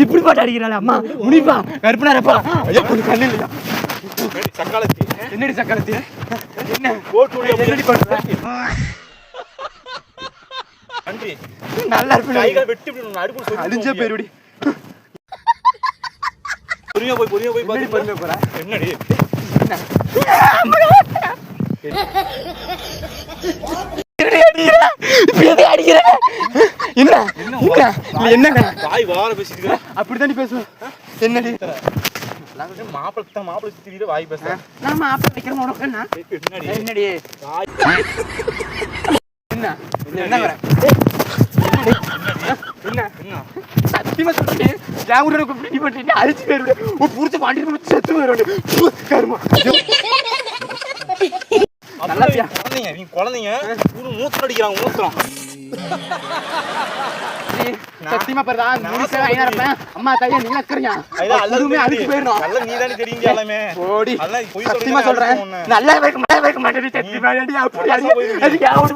இப்படி பாட்டு அடிக்கிறாள் அம்மா முடிப்பா கருப்பனாரப்பா இல்லையா சக்காலத்தி என்னடி சக்காலத்தி என்ன என்னடி பண்ற நன்றி நல்லா இருப்பேன் வெட்டி இப்படி அழிஞ்ச பேருடி பொறுமையா போய் பொறுமையா போய் பாத்து பண்ண போற என்னடி அடிக்கிற இப்ப எதை அடிக்கிற என்ன என்ன என்ன வாய் வார பேசிட்டு. அப்படித்தாண்டி பேசுவேன் என்னடி? மாப்பிள்ளை தான் மாப்பிள்ளை சுத்திட்டு வாய் பேச. நான் மாப்பிள்ளை வைக்கிறேன் உனக்கு. என்ன? என்னடி? என்ன? என்ன என்ன என்ன? சத்தியமா சொல்றேன் என் கூட இப்படி பண்ணிட்டு அழிச்சு போயிருவேன் உன் புடிச்ச பாண்டி முடிச்சு செத்து போயிருவேன் கருமா. நல்லா? குழந்தைங்க நீ குழந்தைங்க மூத்திரம் அடிக்கிறாங்க மூத்திரம் சத்தியமா பாருடா முடிச்ச ஐநா இருப்பேன் அம்மா கையா நீ நக்கறியா அதுவுமே அழிச்சு போயிடணும் நல்ல நீ தானே தெரியுங்க எல்லாமே ஓடி சத்தியமா சொல்றேன். நல்லா வைக்க மாட்டேன் வைக்க மாட்டேன். சத்தியமா அப்படி அடி அதுக்கு யாவது